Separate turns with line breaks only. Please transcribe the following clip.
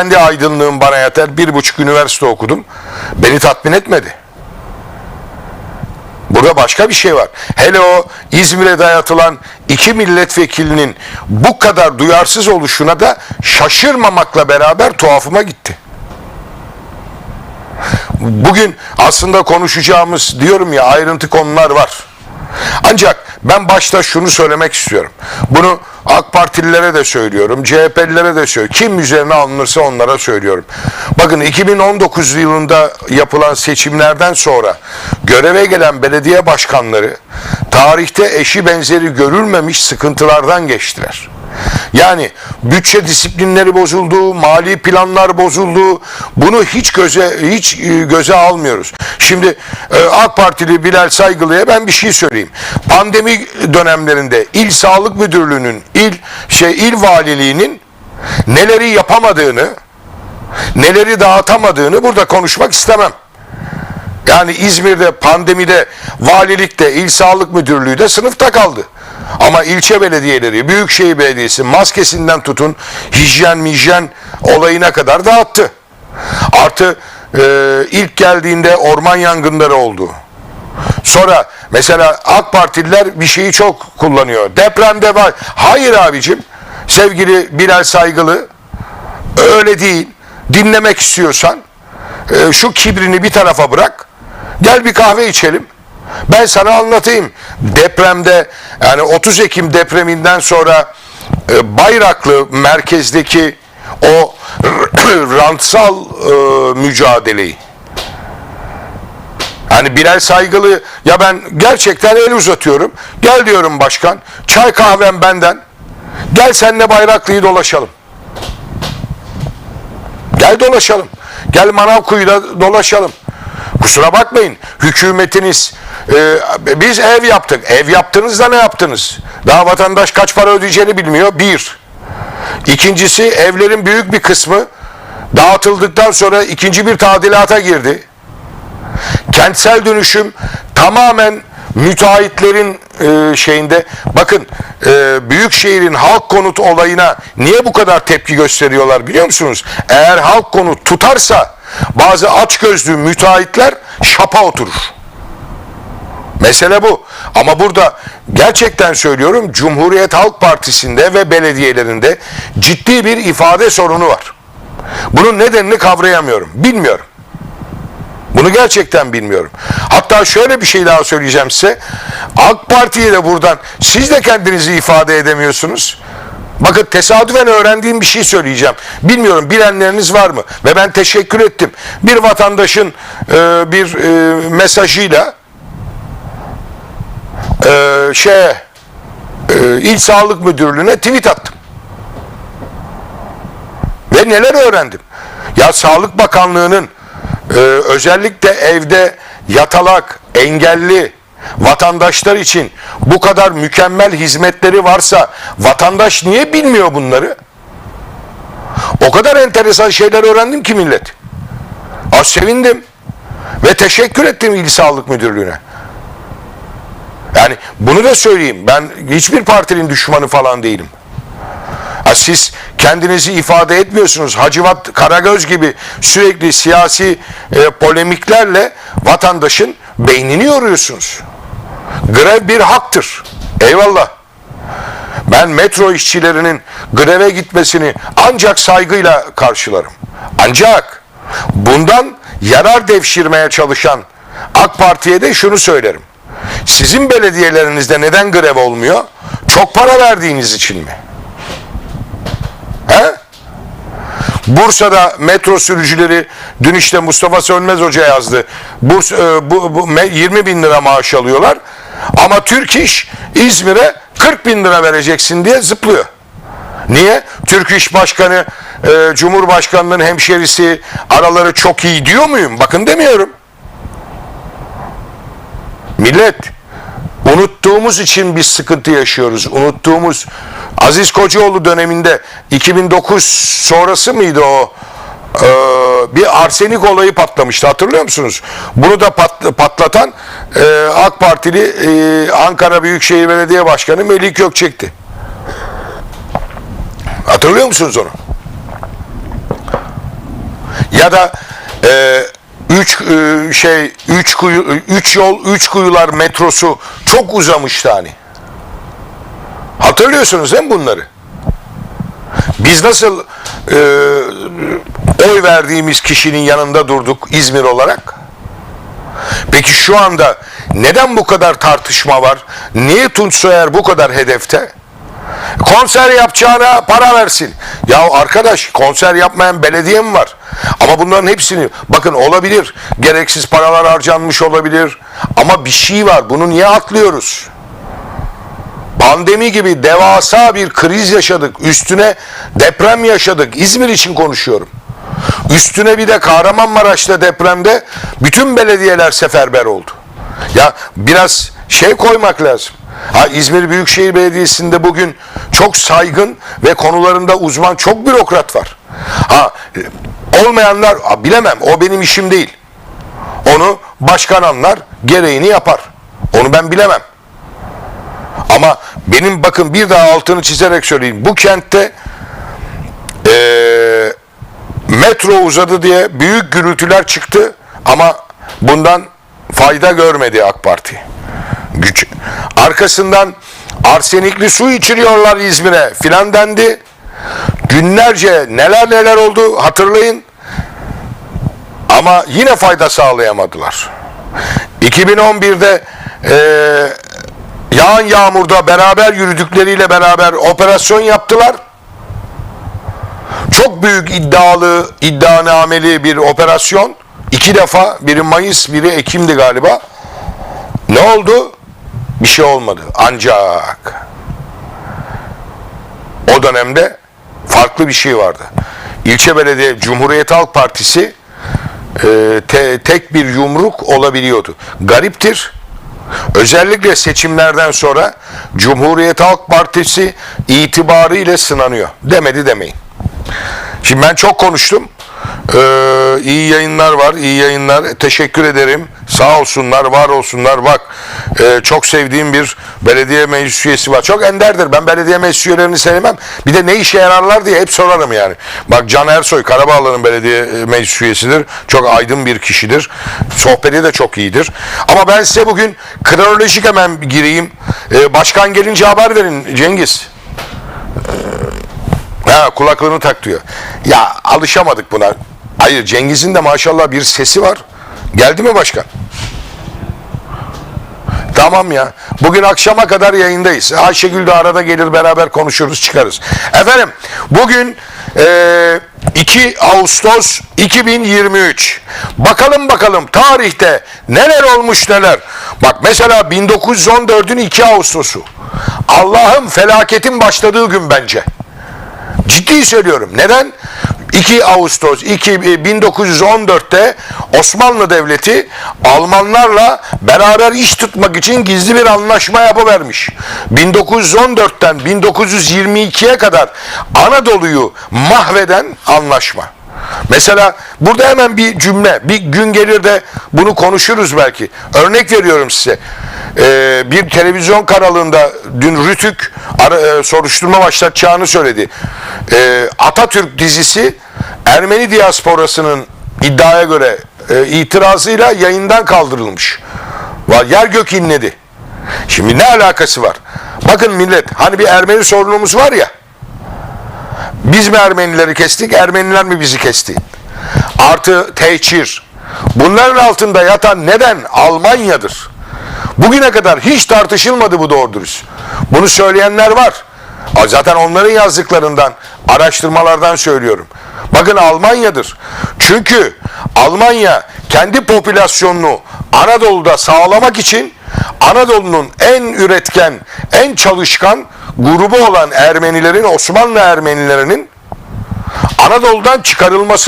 kendi aydınlığım bana yeter. Bir buçuk üniversite okudum. Beni tatmin etmedi. Burada başka bir şey var. Hele o İzmir'e dayatılan iki milletvekilinin bu kadar duyarsız oluşuna da şaşırmamakla beraber tuhafıma gitti. Bugün aslında konuşacağımız diyorum ya ayrıntı konular var. Ancak ben başta şunu söylemek istiyorum. Bunu AK Partililere de söylüyorum, CHP'lilere de söylüyorum. Kim üzerine alınırsa onlara söylüyorum. Bakın 2019 yılında yapılan seçimlerden sonra göreve gelen belediye başkanları tarihte eşi benzeri görülmemiş sıkıntılardan geçtiler. Yani bütçe disiplinleri bozuldu, mali planlar bozuldu. Bunu hiç göze hiç e, göze almıyoruz. Şimdi e, AK Partili Bilal Saygılı'ya ben bir şey söyleyeyim. Pandemi dönemlerinde İl Sağlık Müdürlüğü'nün, il şey il valiliğinin neleri yapamadığını, neleri dağıtamadığını burada konuşmak istemem. Yani İzmir'de pandemide valilikte, il sağlık müdürlüğü de sınıfta kaldı. Ama ilçe belediyeleri, büyükşehir belediyesi maskesinden tutun hijyen mijyen olayına kadar dağıttı. Artı e, ilk geldiğinde orman yangınları oldu. Sonra mesela AK Partililer bir şeyi çok kullanıyor. Depremde var. Hayır abicim sevgili Bilal Saygılı öyle değil. Dinlemek istiyorsan e, şu kibrini bir tarafa bırak. Gel bir kahve içelim. Ben sana anlatayım. Depremde yani 30 Ekim depreminden sonra e, Bayraklı merkezdeki o rantsal e, mücadeleyi Hani Bilal Saygılı ya ben gerçekten el uzatıyorum. Gel diyorum başkan. Çay kahvem benden. Gel seninle Bayraklı'yı dolaşalım. Gel dolaşalım. Gel Manavkuyu'da dolaşalım. Kusura bakmayın. Hükümetiniz e, biz ev yaptık. Ev yaptınız da ne yaptınız? Daha vatandaş kaç para ödeyeceğini bilmiyor. Bir. İkincisi evlerin büyük bir kısmı dağıtıldıktan sonra ikinci bir tadilata girdi. Kentsel dönüşüm tamamen müteahhitlerin e, şeyinde bakın e, büyükşehirin halk konut olayına niye bu kadar tepki gösteriyorlar biliyor musunuz? Eğer halk konut tutarsa bazı açgözlü müteahhitler şapa oturur. Mesele bu. Ama burada gerçekten söylüyorum Cumhuriyet Halk Partisi'nde ve belediyelerinde ciddi bir ifade sorunu var. Bunun nedenini kavrayamıyorum. Bilmiyorum. Bunu gerçekten bilmiyorum. Hatta şöyle bir şey daha söyleyeceğim size. AK Parti'ye de buradan siz de kendinizi ifade edemiyorsunuz. Bakın tesadüfen öğrendiğim bir şey söyleyeceğim. Bilmiyorum bilenleriniz var mı? Ve ben teşekkür ettim. Bir vatandaşın e, bir e, mesajıyla e, şey e, İl Sağlık Müdürlüğü'ne tweet attım. Ve neler öğrendim? Ya Sağlık Bakanlığı'nın e, özellikle evde yatalak, engelli vatandaşlar için bu kadar mükemmel hizmetleri varsa vatandaş niye bilmiyor bunları? O kadar enteresan şeyler öğrendim ki millet. Az sevindim ve teşekkür ettim İl Sağlık Müdürlüğü'ne. Yani bunu da söyleyeyim. Ben hiçbir partinin düşmanı falan değilim. Ha siz kendinizi ifade etmiyorsunuz. Hacivat Karagöz gibi sürekli siyasi e, polemiklerle vatandaşın beynini yoruyorsunuz. Grev bir haktır. Eyvallah. Ben metro işçilerinin greve gitmesini ancak saygıyla karşılarım. Ancak bundan yarar devşirmeye çalışan AK Parti'ye de şunu söylerim. Sizin belediyelerinizde neden grev olmuyor? Çok para verdiğiniz için mi? He? Bursa'da metro sürücüleri dün işte Mustafa Sönmez Hoca yazdı. Burs, e, bu, bu, me- 20 bin lira maaş alıyorlar. Ama Türk İş İzmir'e 40 bin lira vereceksin diye zıplıyor. Niye? Türk İş Başkanı, e, Cumhurbaşkanı'nın hemşerisi araları çok iyi diyor muyum? Bakın demiyorum. Millet unuttuğumuz için biz sıkıntı yaşıyoruz. Unuttuğumuz Aziz Kocaoğlu döneminde 2009 sonrası mıydı o? Ee, bir arsenik olayı patlamıştı hatırlıyor musunuz? Bunu da pat- patlatan e, AK Partili e, Ankara Büyükşehir Belediye Başkanı Melih Gökçek'ti. Hatırlıyor musunuz onu? ya da e, üç e, şey üç kuyu üç yol üç kuyular metrosu çok uzamıştı hani. Hatırlıyorsunuz değil mi bunları? Biz nasıl e, oy verdiğimiz kişinin yanında durduk İzmir olarak? Peki şu anda neden bu kadar tartışma var? Niye Tunç Soyer bu kadar hedefte? Konser yapacağına para versin. Ya arkadaş konser yapmayan belediye mi var? Ama bunların hepsini bakın olabilir. Gereksiz paralar harcanmış olabilir. Ama bir şey var. Bunu niye atlıyoruz? Pandemi gibi devasa bir kriz yaşadık. Üstüne deprem yaşadık. İzmir için konuşuyorum. Üstüne bir de Kahramanmaraş'ta depremde bütün belediyeler seferber oldu. Ya biraz şey koymak lazım. Ha, İzmir Büyükşehir Belediyesi'nde bugün çok saygın ve konularında uzman çok bürokrat var. Ha, olmayanlar ha, bilemem o benim işim değil. Onu başkan anlar gereğini yapar. Onu ben bilemem. Ama benim bakın bir daha altını çizerek söyleyeyim. Bu kentte eee metro uzadı diye büyük gürültüler çıktı ama bundan fayda görmedi AK Parti. Güç. Arkasından arsenikli su içiriyorlar İzmir'e filan dendi. Günlerce neler neler oldu hatırlayın. Ama yine fayda sağlayamadılar. 2011'de eee yağan yağmurda beraber yürüdükleriyle beraber operasyon yaptılar çok büyük iddialı, iddianameli bir operasyon. İki defa, biri Mayıs, biri Ekim'di galiba. Ne oldu? Bir şey olmadı. Ancak o dönemde farklı bir şey vardı. İlçe Belediye Cumhuriyet Halk Partisi e, te- tek bir yumruk olabiliyordu. Gariptir. Özellikle seçimlerden sonra Cumhuriyet Halk Partisi itibarıyla sınanıyor. Demedi demeyin. Şimdi ben çok konuştum. Ee, iyi yayınlar var, iyi yayınlar. Teşekkür ederim. Sağ olsunlar, var olsunlar. Bak, e, çok sevdiğim bir belediye meclis üyesi var. Çok enderdir. Ben belediye meclis üyelerini sevmem. Bir de ne işe yararlar diye hep sorarım yani. Bak Can Ersoy, Karabağlar'ın belediye e, meclis üyesidir. Çok aydın bir kişidir. Sohbeti de çok iyidir. Ama ben size bugün kronolojik hemen gireyim. Ee, başkan gelince haber verin Cengiz. Ha kulaklığını tak diyor. Ya alışamadık buna. Hayır Cengiz'in de maşallah bir sesi var. Geldi mi başkan? Tamam ya. Bugün akşama kadar yayındayız. Ayşegül de arada gelir beraber konuşuruz çıkarız. Efendim bugün eee 2 Ağustos 2023. Bakalım bakalım tarihte neler olmuş neler. Bak mesela 1914'ün 2 Ağustos'u. Allah'ım felaketin başladığı gün bence. Ciddi söylüyorum. Neden? 2 Ağustos 2, 1914'te Osmanlı Devleti Almanlarla beraber iş tutmak için gizli bir anlaşma yapıvermiş. 1914'ten 1922'ye kadar Anadolu'yu mahveden anlaşma. Mesela burada hemen bir cümle, bir gün gelir de bunu konuşuruz belki. Örnek veriyorum size. Ee, bir televizyon kanalında dün Rütük e, soruşturma başlatacağını söyledi. Ee, Atatürk dizisi Ermeni diasporasının iddiaya göre e, itirazıyla yayından kaldırılmış. Yer gök inledi. Şimdi ne alakası var? Bakın millet hani bir Ermeni sorunumuz var ya. Biz mi Ermenileri kestik, Ermeniler mi bizi kesti? Artı teçhir. Bunların altında yatan neden? Almanya'dır. Bugüne kadar hiç tartışılmadı bu doğru dürüst. Bunu söyleyenler var. Zaten onların yazdıklarından, araştırmalardan söylüyorum. Bakın Almanya'dır. Çünkü Almanya kendi popülasyonunu Anadolu'da sağlamak için Anadolu'nun en üretken, en çalışkan grubu olan Ermenilerin, Osmanlı Ermenilerinin Anadolu'dan çıkarılmasını